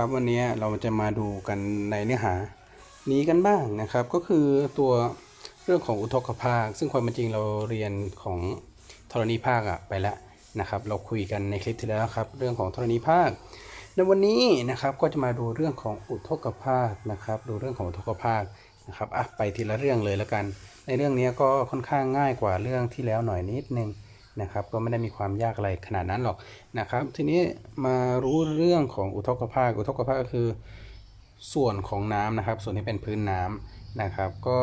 ครับวันนี้เราจะมาดูกันในเนื้อหานี้กันบ้างนะครับ ก็คือตัวเรื่องของอุทกภาค ซึ่งความเป็นจริงเราเรียนของธรณีภาคอะไปแล้วนะครับ เราคุยกันในคลิปที่แล้วครับ เรื่องของธรณีภาคในวันนี้นะครับก็จะมาดูเรื่องของอุทกภาคนะครับ ดูเรื่องของอุทกภาคนะครับอะไปทีละเรื่องเลยแล้วกัน ในเรื่องนี้ก็ค่อนข้างง่ายกว่าเรื่องที่แล้วหน่อยนิดนึง นะครับ ก็ไม่ได้มีความยากอะไรขนาดนั้นหรอกนะครับ ทีนี้มารู้เรื่องของอุทกภาค อุทกภาคก็คือ ส่วนของน้ำนะครับ ส่วนที่เป็นพื้นน้ำนะครับ ก็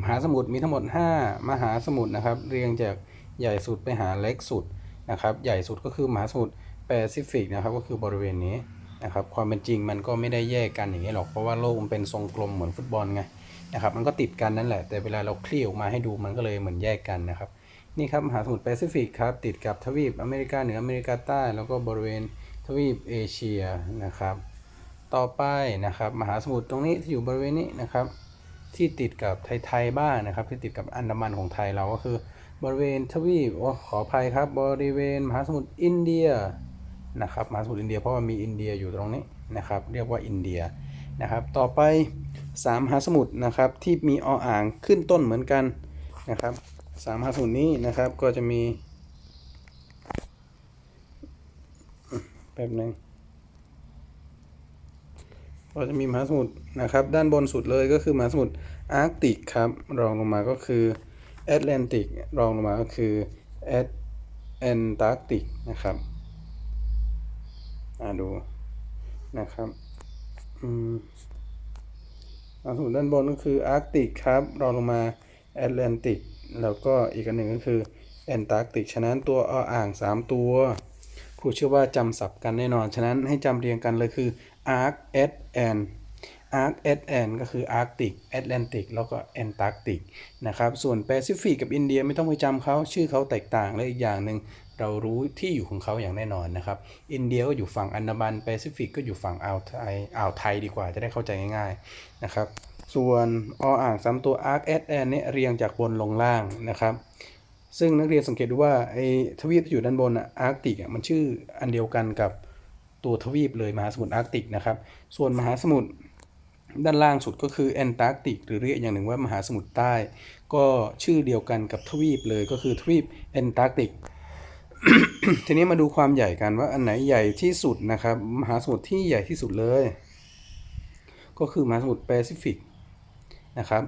มหาสมุทรมีทั้งหมด 5 มหาสมุทรนะครับ เรียงจากใหญ่สุดไปหาเล็กสุดนะครับ ใหญ่สุดก็คือมหาสมุทรแปซิฟิกนะครับ ก็คือบริเวณนี้นะครับ ความเป็นจริงมันก็ไม่ได้แยกกันอย่างนี้หรอก เพราะว่าโลกมันเป็นทรงกลมเหมือนฟุตบอลไงนะครับ มันก็ติดกันนั่นแหละ แต่เวลาเราคลี่ออกมาให้ดูมันก็เลยเหมือนแยกกันนะครับ นี่ครับมหาสมุทรแปซิฟิกครับติดกับทวีปอเมริกาเหนืออเมริกาใต้ แล้วก็บริเวณทวีปเอเชียนะครับ ต่อไปนะครับมหาสมุทรตรงนี้ที่อยู่บริเวณนี้นะครับ ที่ติดกับไทยๆบ้างนะครับ ที่ติดกับอันดามันของไทยเราก็คือ บริเวณทวีปโอ้ขออภัยครับ บริเวณมหาสมุทรอินเดียนะครับมหาสมุทรอินเดียเพราะว่ามีอินเดียอยู่ตรงนี้นะครับ เรียกว่าอินเดียนะครับ ต่อไปสามมหาสมุทรนะครับที่มีออ่างขึ้นต้นเหมือนกันนะครับ สามมหาสมุทรนี้นะครับก็จะมีแป๊บหนึ่งก็จะมีมหาสมุทรนะครับ ด้านบนสุดเลยก็คือมหาสมุทรอาร์กติกครับ รองลงมาก็คือแอตแลนติกรองลงมาก็คือแอตแอนตาร์กติกนะครับอ่าดูนะครับอืมมหาสมุทรด้านบนก็คืออาร์กติกครับ รองลงมาแอตแลนติก แล้วก็อีกอันหนึ่งก็คือแอนตาร์กติก ฉะนั้นตัวออ่าง 3 ตัว ครูเชื่อว่าจำศัพท์กันแน่นอน ฉะนั้นให้จำเรียงกันเลยคือ Arc S N Arc S N ก็คือ Arctic Atlantic แล้วก็ Antarctic นะครับ ส่วนแปซิฟิกกับอินเดียไม่ต้องไปจำเขาชื่อเขาแตกต่างและอีกอย่างหนึ่งเรารู้ที่อยู่ของเขาอย่างแน่นอนนะครับ อินเดียก็อยู่ฝั่งอันดามันแปซิฟิกก็อยู่ฝั่งอ่าวไทยอ่าวไทยดีกว่าจะได้เข้าใจง่ายๆนะครับ ส่วนออ่างสามตัว Arc S N เนี่ยเรียงจากบนลงล่างนะครับ ซึ่งนักเรียนสังเกตดูว่าไอ้ทวีปที่อยู่ด้านบนอะอาร์กติกอะมันชื่ออันเดียวกันกับตัวทวีปเลยมหาสมุทรอาร์กติกนะครับ ส่วนมหาสมุทรด้านล่างสุดก็คือแอนตาร์กติกหรือเรียกอย่างหนึ่งว่ามหาสมุทรใต้ ก็ชื่อเดียวกันกับทวีปเลยก็คือทวีปแอนตาร์กติกทีนี้มาดูความใหญ่กันว่าอันไหนใหญ่ที่สุดนะครับ มหาสมุทรที่ใหญ่ที่สุดเลย ก็คือมหาสมุทรแปซิฟิก นะครับ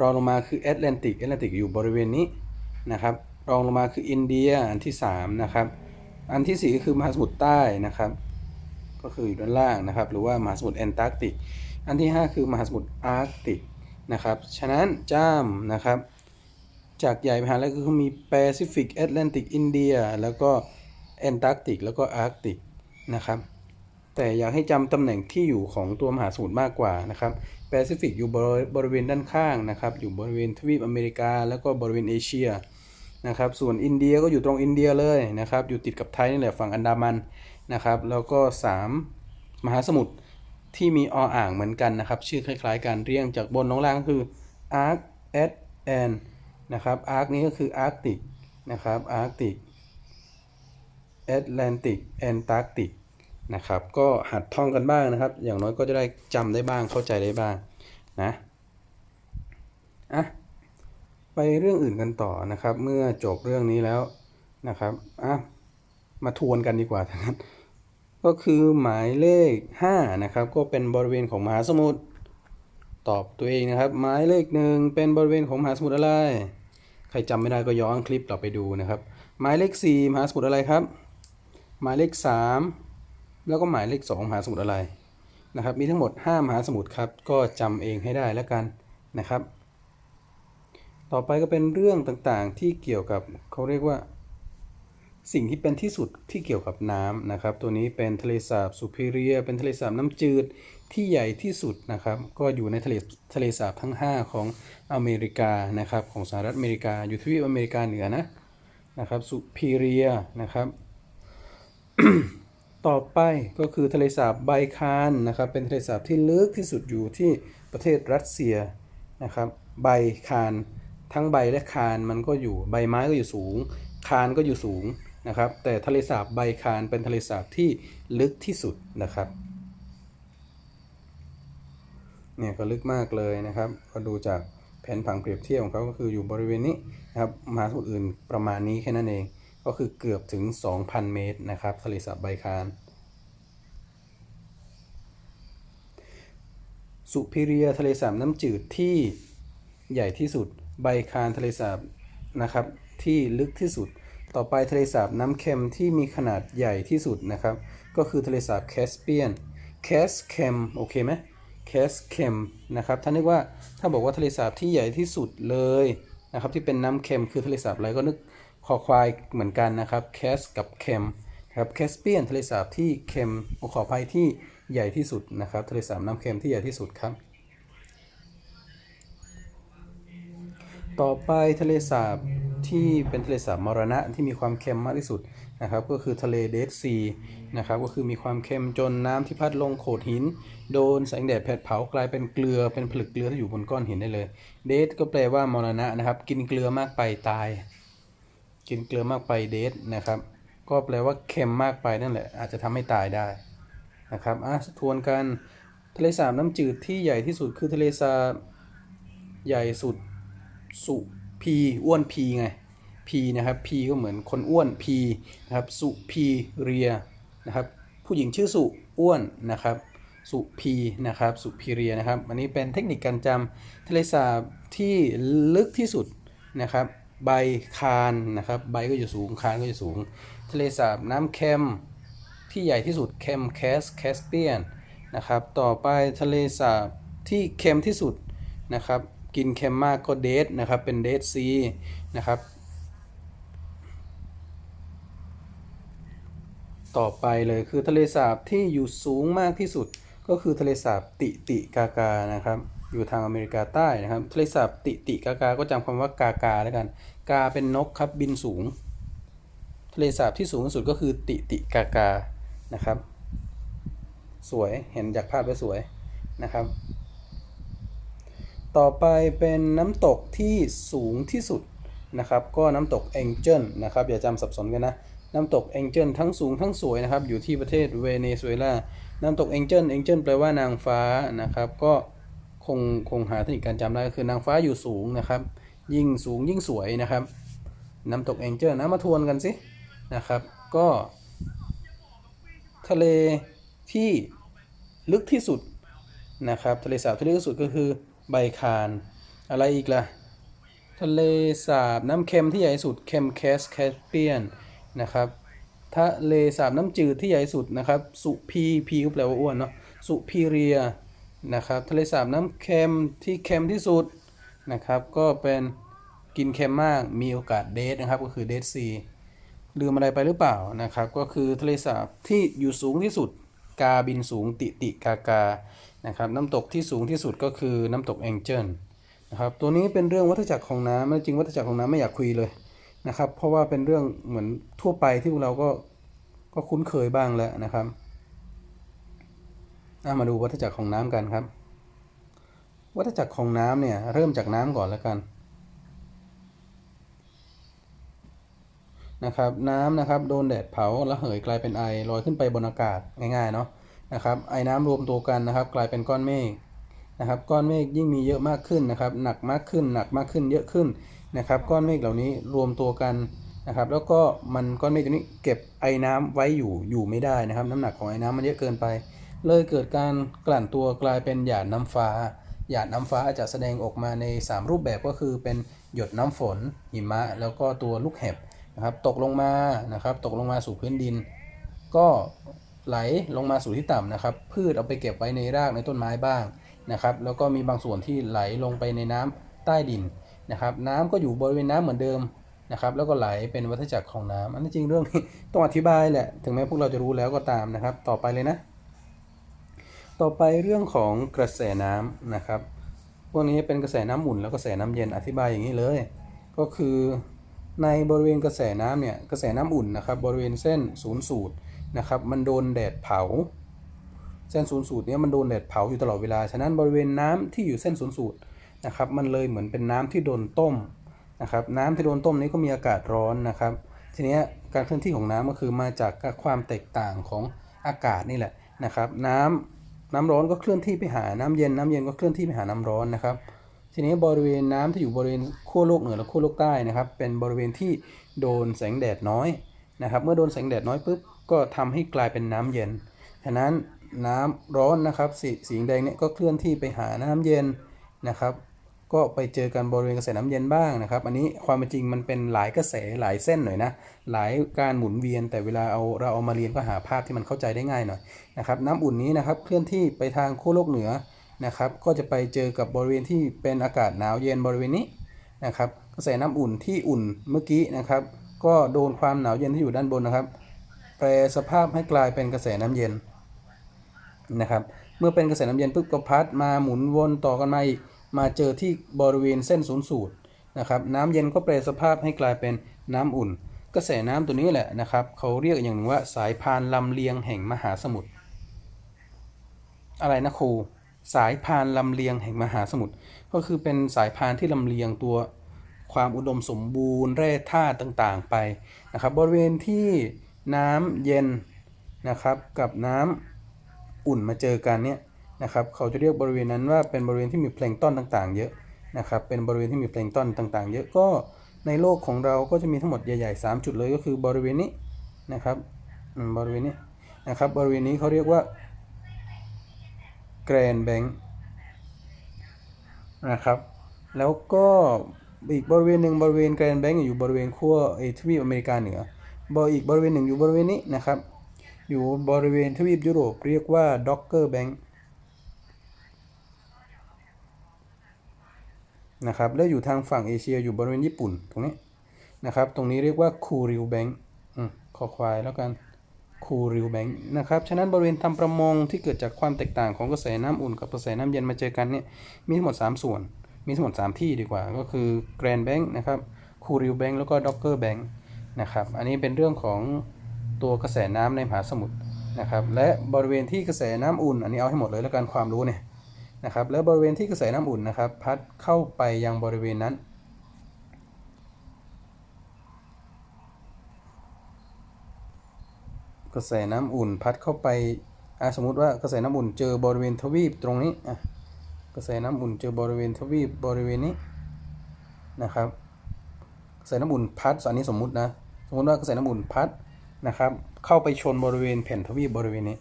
รองลงมาคือแอตแลนติกแอตแลนติกอยู่บริเวณนี้นะครับ รองลงมาคืออินเดียอันที่3นะครับ อันที่ 4 ก็คือมหาสมุทรใต้นะครับ ก็คืออยู่ด้านล่างนะครับ หรือว่ามหาสมุทรแอนตาร์กติก อันที่ 5 คือมหาสมุทรอาร์กติกนะครับ ฉะนั้นจ้ามนะครับ จากใหญ่ไปหาแล้วก็คือมีแปซิฟิกแอตแลนติกอินเดีย แล้วก็แอนตาร์กติก แล้วก็อาร์กติกนะครับ แต่อยากให้จำตำแหน่งที่อยู่ของตัวมหาสมุทรมากกว่านะครับแปซิฟิกอยู่บริเวณด้านข้างนะครับอยู่บริเวณทวีปอเมริกา แล้วก็บริเวณเอเชียนะครับส่วนอินเดียก็อยู่ตรงอินเดียเลยนะครับอยู่ติดกับไทยนี่แหละฝั่งอันดามันนะครับแล้วก็ 3 มหาสมุทรที่มีออ่างเหมือนกันนะครับชื่อคล้ายๆกันเรียงจากบนลงล่างก็คือ Arc S N นะครับ Arc นี้ก็คือ Arctic นะครับ Arctic Atlantic Antarctic นะครับ ก็หัดท่องกันบ้างนะครับ อย่างน้อยก็จะได้จำได้บ้างเข้าใจได้บ้างนะอะไปเรื่องอื่นกันต่อนะครับ เมื่อจบเรื่องนี้แล้วนะครับอะมาทวนกันดีกว่าทั้งนั้นก็คือหมายเลข5นะครับก็เป็นบริเวณของมหาสมุทรตอบตัวเองนะครับ หมายเลขหนึ่งเป็นบริเวณของมหาสมุทรอะไร ใครจำไม่ได้ก็ย้อนคลิปเราไปดูนะครับ หมายเลข 4 มหาสมุทรอะไรครับ หมายเลข 3 แล้วก็หมายเลข 2 มหาสมุทรอะไรนะครับ มีทั้งหมด 5 มหาสมุทรครับ ก็จำเองให้ได้แล้วกันนะครับ ต่อไปก็เป็นเรื่องต่างๆที่เกี่ยวกับเขาเรียกว่า สิ่งที่เป็นที่สุดที่เกี่ยวกับน้ำนะครับ ตัวนี้เป็นทะเลสาบสุพิเรีย เป็นทะเลสาบน้ำจืดที่ใหญ่ที่สุดนะครับ ก็อยู่ในทะเลทะเลสาบทั้ง 5 ของอเมริกานะครับของสหรัฐอเมริกาอยู่ทวีปอเมริกาเหนือนะนะครับสุพิเรียนะครับ ต่อไปก็คือทะเลสาบไบคานนะครับ เป็นทะเลสาบที่ลึกที่สุดอยู่ที่ประเทศรัสเซียนะครับ ไบคานทั้งใบและคานมันก็อยู่ใบไม้ก็อยู่สูง คานก็อยู่สูงนะครับ แต่ทะเลสาบไบคานเป็นทะเลสาบที่ลึกที่สุดนะครับ เนี่ยก็ลึกมากเลยนะครับ ก็ดูจากแผนผังเปรียบเทียบของเขาก็คืออยู่บริเวณนี้นะครับ มหาสมุทรอื่นประมาณนี้แค่นั้นเอง ก็คือเกือบถึง 2,000 เมตรนะครับทะเลสาบไบคานสุพิเรียทะเลสาบน้ำจืดที่ใหญ่ที่สุดไบคานทะเลสาบนะครับ ที่ลึกที่สุด ต่อไปทะเลสาบน้ำเค็มที่มีขนาดใหญ่ที่สุดนะครับ ก็คือทะเลสาบแคสเปียนแคสเค็มโอเคไหมแคสเค็มนะครับถ้านึกว่าถ้าบอกว่าทะเลสาบที่ใหญ่ที่สุดเลยนะครับที่เป็นน้ำเค็มคือทะเลสาบอะไรก็นึก คอควายเหมือนกันนะครับแคสกับเคมครับแคสเปียนทะเลสาบที่เค็มขออภัยที่ใหญ่ที่สุดนะครับทะเลสาบน้ำเค็มที่ใหญ่ที่สุดครับ ต่อไปทะเลสาบที่เป็นทะเลสาบมรณะที่มีความเค็มมากที่สุดนะครับก็คือทะเลเดดซีนะครับก็คือมีความเค็มจนน้ำที่พัดลงโขดหิน โดนแสงแดดแผดเผากลายเป็นเกลือเป็นผลึกเกลือที่อยู่บนก้อนหินได้เลยเดดก็แปลว่ามรณะนะครับกินเกลือมากไปตาย กินเกลือมากไปเดดนะครับ ก็แปลว่าเค็มมากไปนั่นแหละ อาจจะทำให้ตายได้นะครับอะทวนกันทะเลสาบน้ำจืดที่ใหญ่ที่สุดคือทะเลสาบใหญ่สุดสุพีอ้วนพีไงพีนะครับพีก็เหมือนคนอ้วนพีนะครับสุพีเรียนะครับ ผู้หญิงชื่อสุอ้วนนะครับ สุพีนะครับสุพีเรียนะครับ อันนี้เป็นเทคนิคการจำทะเลสาบที่ลึกที่สุดนะครับ ใบคานนะครับ ใบก็จะสูง คานก็จะสูง ทะเลสาบน้ำเค็มที่ใหญ่ที่สุดเค็มแคสแคสเปียนนะครับ ต่อไปทะเลสาบที่เค็มที่สุดนะครับ กินเค็มมากก็เดทนะครับ เป็นเดทซีนะครับ ต่อไปเลยคือทะเลสาบที่อยู่สูงมากที่สุดก็คือทะเลสาบติติกากานะครับ อยู่ทางอเมริกาใต้นะครับทะเลสาบติติกากา ก็จำคำว่ากากาแล้วกัน กาเป็นนกครับบินสูง ทะเลสาบที่สูงที่สุดก็คือติติกากานะครับ สวยเห็นจากภาพแล้วสวยนะครับ ต่อไปเป็นน้ำตกที่สูงที่สุดนะครับ ก็น้ำตกเองเจิลนะครับอย่าจำสับสนกันนะน้ำตกเองเจิลทั้งสูงทั้งสวยนะครับ อยู่ที่ประเทศเวเนซุเอลา น้ำตกเองเจิลเองเจิลแปลว่านางฟ้านะครับ ก็ คงคงหาเทคนิคการจำได้ก็คือนางฟ้าอยู่สูงนะครับ ยิ่งสูงยิ่งสวยนะครับน้ำตกเองเจิลนะมาทวนกันสินะครับ ก็ทะเลที่ลึกที่สุดนะครับ ทะเลสาบที่ลึกที่สุดก็คือใบคาน อะไรอีกล่ะ ทะเลสาบน้ำเค็มที่ใหญ่สุดเค็มแคสแคสเปียนนะครับทะเลสาบน้ำจืดที่ใหญ่สุดนะครับ สุพีพีก็แปลว่าอ้วนเนาะสุพีเรีย นะครับทะเลสาบน้ำเค็มที่เค็มที่สุดนะครับ ก็เป็นกินเค็มมากมีโอกาสเดทนะครับก็คือเดทซีลืมอะไรไปหรือเปล่านะครับ ก็คือทะเลสาบที่อยู่สูงที่สุดกาบินสูงติติกากานะครับน้ำตกที่สูงที่สุดก็คือน้ำตกแองเจิลนะครับตัวนี้เป็นเรื่องวัฏจักรของน้ำจริงวัฏจักรของน้ำไม่อยากคุยเลยนะครับ เพราะว่าเป็นเรื่องเหมือนทั่วไปที่พวกเราก็ก็คุ้นเคยบ้างแล้วนะครับ มาดูวัฏจักรของน้ำกันครับ วัฏจักรของน้ำเนี่ยเริ่มจากน้ำก่อนแล้วกันนะครับน้ำนะครับโดนแดดเผาแล้วเหยกลายเป็นไอลอยขึ้นไปบนอากาศง่ายๆเนาะนะครับไอ้น้ำรวมตัวกันนะครับ กลายเป็นก้อนเมฆนะครับก้อนเมฆยิ่งมีเยอะมากขึ้นนะครับ หนักมากขึ้น หนักมากขึ้นเยอะขึ้นนะครับ ก้อนเมฆเหล่านี้รวมตัวกันนะครับ แล้วก็มันก้อนเมฆตัวนี้เก็บไอ้น้ำไว้อยู่อยู่ไม่ได้นะครับ น้ำหนักของไอ้น้ำมันเยอะเกินไป เลยเกิดการกลั่นตัวกลายเป็นหยาดน้ำฟ้า หยาดน้ำฟ้าจะแสดงออกมาใน 3 รูปแบบก็คือเป็นหยดน้ำฝน หิมะ แล้วก็ตัวลูกเห็บนะครับตกลงมานะครับตกลงมาสู่พื้นดิน ก็ไหลลงมาสู่ที่ต่ำนะครับ พืชเอาไปเก็บไว้ในรากในต้นไม้บ้างนะครับแล้วก็มีบางส่วนที่ไหลลงไปในน้ำใต้ดินนะครับน้ำก็อยู่บริเวณน้ำเหมือนเดิมนะครับแล้วก็ไหลเป็นวัฏจักรของน้ำอันนี้จริงเรื่องนี้ต้องอธิบายแหละ ถึงแม้พวกเราจะรู้แล้วก็ตามนะครับ ต่อไปเลยนะ ต่อไปเรื่องของกระแสน้ำนะครับ พวกนี้เป็นกระแสน้ำอุ่นแล้วกระแสน้ำเย็นอธิบายอย่างนี้เลย ก็คือในบริเวณกระแสน้ำเนี่ยกระแสน้ำอุ่นนะครับบริเวณเส้นศูนย์สูตรนะครับมันโดนแดดเผา เส้นศูนย์สูตรเนี้มันโดนแดดเผาอยู่ตลอดเวลา ฉะนั้นบริเวณน้ำที่อยู่เส้นศูนย์สูตรนะครับมันเลยเหมือนเป็นน้ำที่โดนต้มนะครับน้ำที่โดนต้มนี้ก็มีอากาศร้อนนะครับทีนี้การเคลื่อนที่ของน้ำก็คือมาจากความแตกต่างของอากาศนี่แหละนะครับ น้ำ น้ำร้อนก็เคลื่อนที่ไปหาน้ำเย็นน้ำเย็นก็เคลื่อนที่ไปหาน้ำร้อนนะครับ ทีนี้บริเวณน้ำที่อยู่บริเวณขั้วโลกเหนือและขั้วโลกใต้นะครับ เป็นบริเวณที่โดนแสงแดดน้อยนะครับ เมื่อโดนแสงแดดน้อยปุ๊บก็ทำให้กลายเป็นน้ำเย็น ฉะนั้นน้ำร้อนนะครับสสีแดงเนี่ยก็เคลื่อนที่ไปหาน้ำเย็นนะครับ ก็ไปเจอกันบริเวณกระแสน้ำเย็นบ้างนะครับ อันนี้ความเป็นจริงมันเป็นหลายกระแสหลายเส้นหน่อยนะ หลายการหมุนเวียน แต่เวลาเอาเราเอามาเรียนก็หาภาพที่มันเข้าใจได้ง่ายหน่อยนะครับ น้ำอุ่นนี้นะครับเคลื่อนที่ไปทางขั้วโลกเหนือนะครับ ก็จะไปเจอกับบริเวณที่เป็นอากาศหนาวเย็นบริเวณนี้นะครับ กระแสน้ำอุ่นที่อุ่นเมื่อกี้นะครับ ก็โดนความหนาวเย็นที่อยู่ด้านบนนะครับ แปรสภาพให้กลายเป็นกระแสน้ำเย็นนะครับ เมื่อเป็นกระแสน้ำเย็นปุ๊บก็พัดมาหมุนวนต่อกันมาอีก มาเจอที่บริเวณเส้นศูนย์สูตรนะครับน้ำเย็นก็แปรสภาพให้กลายเป็นน้ำอุ่น กระแสน้ำตัวนี้แหละนะครับเขาเรียกอย่างหนึ่งว่าสายพานลำเลียงแห่งมหาสมุทรอะไรนะครูสายพานลำเลียงแห่งมหาสมุทรก็คือเป็นสายพานที่ลำเลียงตัวความอุดมสมบูรณ์แร่ธาตุต่างๆไปนะครับบริเวณที่น้ำเย็นนะครับกับน้ำอุ่นมาเจอกันเนี่ย นะครับเขาจะเรียกบริเวณนั้นว่าเป็นบริเวณที่มีแพลงต้นต่างๆ เยอะนะครับเป็นบริเวณที่มีแพลงต้นต่างๆ เยอะก็ในโลกของเราก็จะมีทั้งหมดใหญ่ๆ 3 จุดเลยก็คือบริเวณนี้นะครับอืมบริเวณนี้นะครับบริเวณนี้เขาเรียกว่าแกรนแบงค์นะครับแล้วก็อีกบริเวณหนึ่งบริเวณแกรนแบงค์อยู่บริเวณขั้วเอทวีปอเมริกาเหนือบอีกบริเวณหนึ่งอยู่บริเวณนี้นะครับอยู่บริเวณทวีปยุโรปเรียกว่าด็อกเกอร์แบงค์ นะครับแล้วอยู่ทางฝั่งเอเชียอยู่บริเวณญี่ปุ่นตรงนี้นะครับ ตรงนี้เรียกว่าคูริวแบงค์ขอควายแล้วกันคูริวแบงค์นะครับ ฉะนั้นบริเวณทำประมงที่เกิดจากความแตกต่างของกระแสน้ำอุ่นกับกระแสน้ำเย็นมาเจอกันเนี่ยมีทั้งหมด 3 ส่วน มีทั้งหมด 3 ที่ดีกว่า ก็คือแกรนแบงค์นะครับคูริวแบงค์แล้วก็ด็อกเกอร์แบงค์นะครับ อันนี้เป็นเรื่องของตัวกระแสน้ำในมหาสมุทรนะครับ และบริเวณที่กระแสน้ำอุ่น อันนี้เอาให้หมดเลยแล้วกันความรู้เนี่ย นะครับและบริเวณที่กระแสน้ำอุ่นนะครับ พัดเข้าไปยังบริเวณนั้น กระแสน้ำอุ่นพัดเข้าไปอะสมมุติว่ากระแสน้ำอุ่นเจอบริเวณทวีปตรงนี้กระแสน้ำอุ่นเจอบริเวณทวีปบริเวณนี้นะครับกระแสน้ำอุ่นพัดอันนี้สมมุตินะสมมติว่ากระแสน้ำอุ่นพัดนะครับ เข้าไปชนบริเวณแผ่นทวีปบริเวณนี้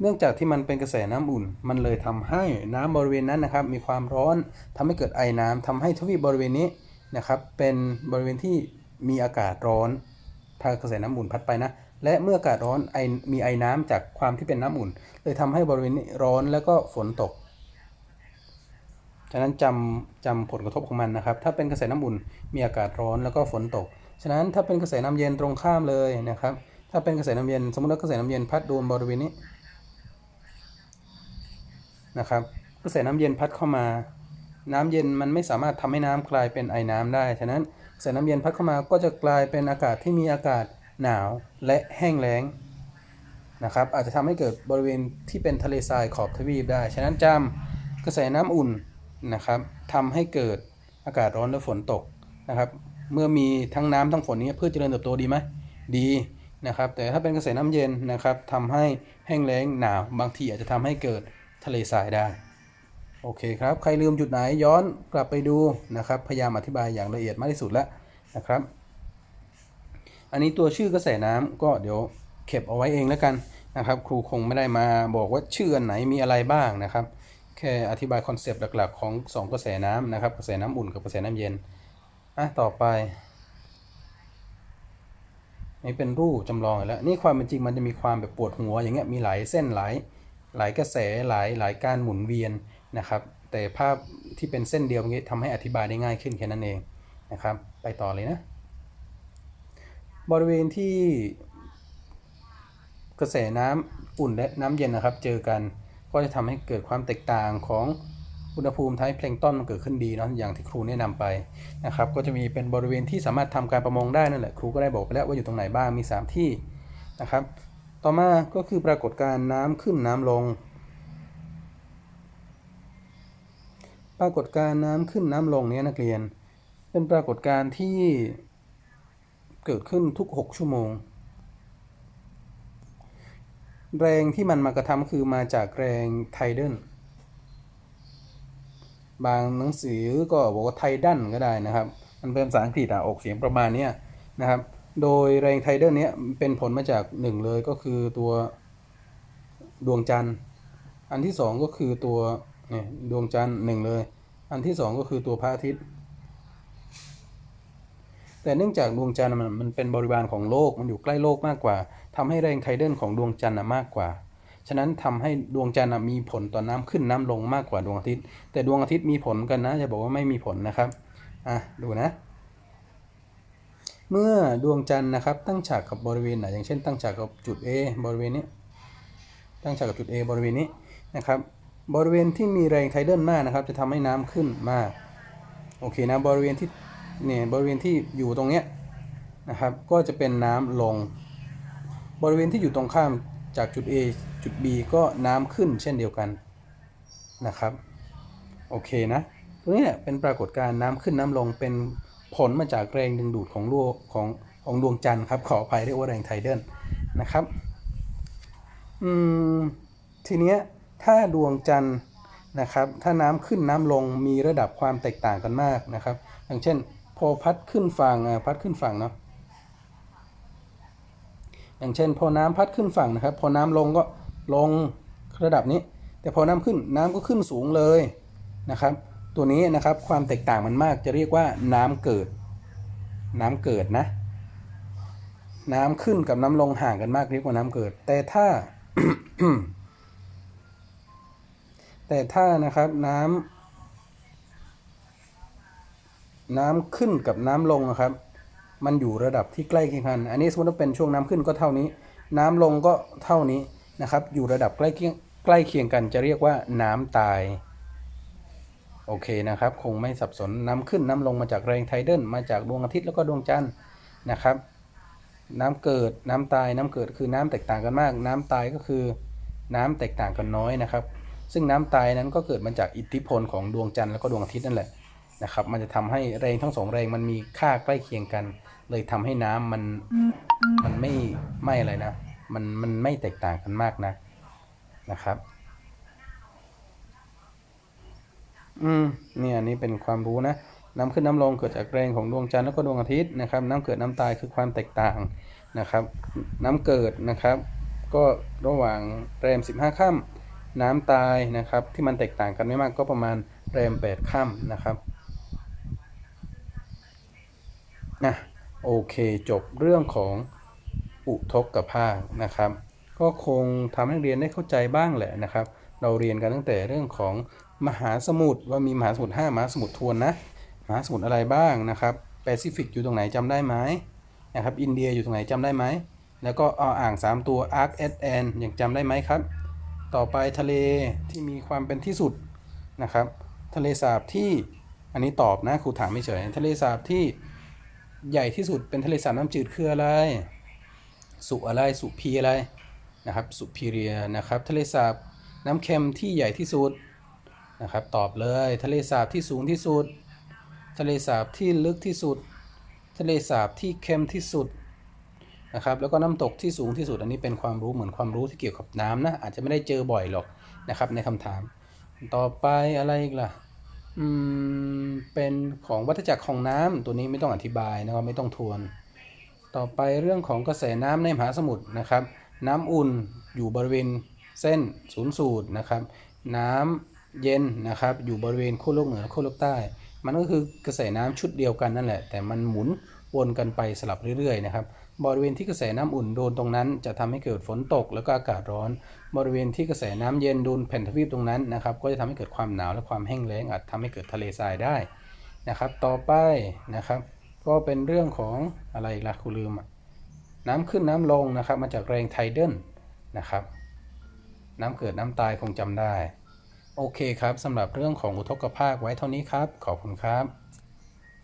เนื่องจากที่มันเป็นกระแสน้ำอุ่น มันเลยทำให้น้ำบริเวณนั้นนะครับ มีความร้อนทำให้เกิดไอน้ำทำให้ทวีปบริเวณนี้นะครับ เป็นบริเวณที่มีอากาศร้อนถ้ากระแสน้ำอุ่นพัดไปนะ และเมื่ออากาศร้อนไอมีไอน้ำจากความที่เป็นน้ำอุ่น เลยทำให้บริเวณนี้ร้อนแล้วก็ฝนตกฉะนั้นจำจำผลกระทบของมันนะครับ ถ้าเป็นกระแสน้ำอุ่นมีอากาศร้อนแล้วก็ฝนตก ฉะนั้นถ้าเป็นกระแสน้ำเย็นตรงข้ามเลยนะครับ ถ้าเป็นกระแสน้ำเย็นสมมติว่ากระแสน้ำเย็นพัดโดนบริเวณนี้ นะครับกระแสน้ำเย็นพัดเข้ามา น้ำเย็นมันไม่สามารถทำให้น้ำกลายเป็นไอน้ำได้ ฉะนั้นกระแสน้ำเย็นพัดเข้ามาก็จะกลายเป็นอากาศที่มีอากาศหนาวและแห้งแล้งนะครับ อาจจะทำให้เกิดบริเวณที่เป็นทะเลทรายขอบทวีปได้ ฉะนั้นจำกระแสน้ำอุ่นนะครับทำให้เกิดอากาศร้อนและฝนตกนะครับ เมื่อมีทั้งน้ำทั้งฝนนี้พืชเจริญเติบโตดีไหมดีนะครับ แต่ถ้าเป็นกระแสน้ำเย็นนะครับทำให้แห้งแล้งหนาวบางทีอาจจะทำให้เกิด ทะเลทรายได้ โอเคครับ ใครลืมจุดไหนย้อนกลับไปดูนะครับ พยายามอธิบายอย่างละเอียดมากที่สุดแล้วนะครับ อันนี้ตัวชื่อกระแสน้ำก็เดี๋ยวเก็บเอาไว้เองแล้วกันนะครับ ครูคงไม่ได้มาบอกว่าชื่ออันไหนมีอะไรบ้างนะครับ แค่อธิบายคอนเซปต์หลักๆ ของ 2 กระแสน้ำนะครับ กระแสน้ำอุ่นกับกระแสน้ำเย็นอะต่อไปนี่เป็นรูปจำลองแล้วนี่ความเป็นจริงมันจะมีความแบบปวดหัวอย่างเงี้ยมีหลายเส้นหลาย หลายกระแสหลายหลายการหมุนเวียนนะครับ แต่ภาพที่เป็นเส้นเดียวนี้ทำให้อธิบายได้ง่ายขึ้นแค่นั้นเองนะครับ ไปต่อเลยนะ บริเวณที่กระแสน้ำอุ่นและน้ำเย็นนะครับ เจอกันก็จะทำให้เกิดความแตกต่างของอุณหภูมิท้ายเพลงต้นมันเกิดขึ้นดีเนาะอย่างที่ครูแนะนำไปนะครับก็จะมีเป็นบริเวณที่สามารถทำการประมงได้นั่นแหละครูก็ได้บอกไปแล้วว่าอยู่ตรงไหนบ้างมี 3 ที่นะครับ ต่อมาก็คือปรากฏการณ์น้ำขึ้นน้ำลง ปรากฏการณ์น้ำขึ้นน้ำลงเนี้นักเรียน เป็นปรากฏการณ์ที่เกิดขึ้นทุก 6 ชั่วโมง แรงที่มันมากระทำคือมาจากแรงไทเดนบางหนังสือก็บอกว่าไทดันก็ได้นะครับ มันเป็นภาษาอังกฤษอะออกเสียงประมาณนี้นะครับ โดยแรงไทเดนเนี้ยเป็นผลมาจากหนึ่งเลยก็คือตัวดวงจันทร์ อันที่สองก็คือตัวเนี่ยดวงจันทร์หนึ่งเลย อันที่สองก็คือตัวพระอาทิตย์ แต่เนื่องจากดวงจันทร์มันมันเป็นบริวารของโลกมันอยู่ใกล้โลกมากกว่าทำให้แรงไทเดนของดวงจันทร์มากกว่า ฉะนั้นทำให้ดวงจันทร์มีผลต่อน้ำขึ้นน้ำลงมากกว่าดวงอาทิตย์ แต่ดวงอาทิตย์มีผลกันนะจะบอกว่าไม่มีผลนะครับ อะดูนะ เมื่อดวงจันทร์นะครับ ตั้งฉากกับบริเวณไหนอย่างเช่น ตั้งฉากกับจุด A บริเวณนี้ ตั้งฉากกับจุด A บริเวณนี้นะครับ บริเวณที่มีแรงไทเดนมากนะครับ จะทำให้น้ำขึ้นมากโอเคนะบริเวณที่เนี่ยบริเวณที่อยู่ตรงเนี้ยนะครับก็จะเป็นน้ำลง บริเวณที่อยู่ตรงข้ามจากจุด A จุด B ก็น้ำขึ้นเช่นเดียวกันนะครับโอเคนะตรงนี้เนี่ยเป็นปรากฏการณ์น้ำขึ้นน้ำลงเป็น ผลมาจากแรงดึงดูดของโลกของของดวงจันทร์ครับขออภัยเรียกว่าแรงไทเดนนะครับอืมทีเนี้ยถ้าดวงจันทร์นะครับ ถ้าน้ำขึ้นน้ำลงมีระดับความแตกต่างกันมากนะครับ อย่างเช่น พอพัดขึ้นฝั่งพัดขึ้นฝั่งเนาะอย่างเช่น พอน้ำพัดขึ้นฝั่งนะครับ พอน้ำลงก็ลงระดับนี้ แต่พอน้ำขึ้นน้ำก็ขึ้นสูงเลยนะครับ ตัวนี้นะครับความแตกต่างมันมากจะเรียกว่าน้ำเกิด น้ำเกิดนะ น้ำขึ้นกับน้ำลงห่างกันมากเรียกว่าน้ำเกิด แต่ถ้า แต่ถ้านะครับน้ำน้ำขึ้นกับน้ำลงนะครับ มันอยู่ระดับที่ใกล้เคียงกัน อันนี้สมมติว่าเป็นช่วงน้ำขึ้นก็เท่านี้ น้ำลงก็เท่านี้นะครับ อยู่ระดับใกล้เคียงใกล้เคียงกันจะเรียกว่าน้ำตาย โอเคนะครับ คงไม่สับสนน้ำขึ้นน้ำลงมาจากแรงไทเดนมาจากดวงอาทิตย์แล้วก็ดวงจันทร์นะครับ น้ำเกิดน้ำตายน้ำเกิดคือน้ำแตกต่างกันมาก น้ำตายก็คือน้ำแตกต่างกันน้อยนะครับ ซึ่งน้ำตายนั้นก็เกิดมาจากอิทธิพลของดวงจันทร์แล้วก็ดวงอาทิตย์นั่นแหละนะครับ มันจะทำให้แรงทั้งสองแรงมันมีค่าใกล้เคียงกัน เลยทำให้น้ำมันมันไม่ไม่อะไรนะ มันมันไม่แตกต่างกันมากนะนะครับ อืมเนี่ยอันนี่เป็นความรู้นะน้ำขึ้นน้ำลงเกิดจากแรงของดวงจันทร์แล้วก็ดวงอาทิตย์นะครับ น้ำเกิดน้ำตายคือความแตกต่างนะครับ น้ำเกิดนะครับ ก็ระหว่างแรม 15ค่ำน้ำตายนะครับ ที่มันแตกต่างกันไม่มากก็ประมาณแรม 8ค่ำนะครับนะโอเคจบเรื่องของอุทกภาคนะครับ ก็คงทำให้เรียนได้เข้าใจบ้างแหละนะครับ เราเรียนกันตั้งแต่เรื่องของ มหาสมุทรว่ามีมหาสมุทร5มหาสมุทรทวนนะมหาสมุทรอะไรบ้างนะครับแปซิฟิกอยู่ตรงไหนจำได้ไหมนะครับอินเดียอยู่ตรงไหนจำได้ไหมแล้วก็อาอ่าง 3 ตัว Arc S N ยังจำได้ไหมครับ ต่อไปทะเลที่มีความเป็นที่สุดนะครับ ทะเลสาบที่อันนี้ตอบนะครูถามไม่เฉย ทะเลสาบที่ใหญ่ที่สุดเป็นทะเลสาบน้ำจืดคืออะไร สุอะไรสุพีอะไรนะครับสุพีเรียนะครับ ทะเลสาบน้ำเค็มที่ใหญ่ที่สุด นะครับ ตอบเลยทะเลสาบที่สูงที่สุด ทะเลสาบที่ลึกที่สุด ทะเลสาบที่เค็มที่สุดนะครับแล้วก็น้ำตกที่สูงที่สุดอันนี้เป็นความรู้เหมือนความรู้ที่เกี่ยวกับน้ำนะอาจจะไม่ได้เจอบ่อยหรอกนะครับในคำถาม ต่อไปอะไรอีกล่ะอืมเป็นของวัฏจักรของน้ำตัวนี้ไม่ต้องอธิบายนะครับไม่ต้องทวน ต่อไปเรื่องของกระแสน้ำในมหาสมุทรนะครับ น้ำอุ่นอยู่บริเวณเส้นศูนย์สูตรนะครับ น้ำ เย็นนะครับ อยู่บริเวณขั้วโลกเหนือขั้วโลกใต้ มันก็คือกระแสน้ำชุดเดียวกันนั่นแหละ แต่มันหมุนวนกันไปสลับเรื่อยๆนะครับ บริเวณที่กระแสน้ำอุ่นโดนตรงนั้น จะทำให้เกิดฝนตกแล้วก็อากาศร้อน บริเวณที่กระแสน้ำเย็นโดนแผ่นทวีปตรงนั้นนะครับ ก็จะทำให้เกิดความหนาวและความแห้งแล้งอาจทำให้เกิดทะเลทรายได้นะครับ ต่อไปนะครับ ก็เป็นเรื่องของอะไรล่ะครูลืมน้ำขึ้นน้ำลงนะครับ มาจากแรงไทเดนนะครับ น้ำเกิดน้ำตายคงจำได้ โอเคครับสำหรับเรื่องของอุทกภาคไว้เท่านี้ครับ ขอบคุณครับ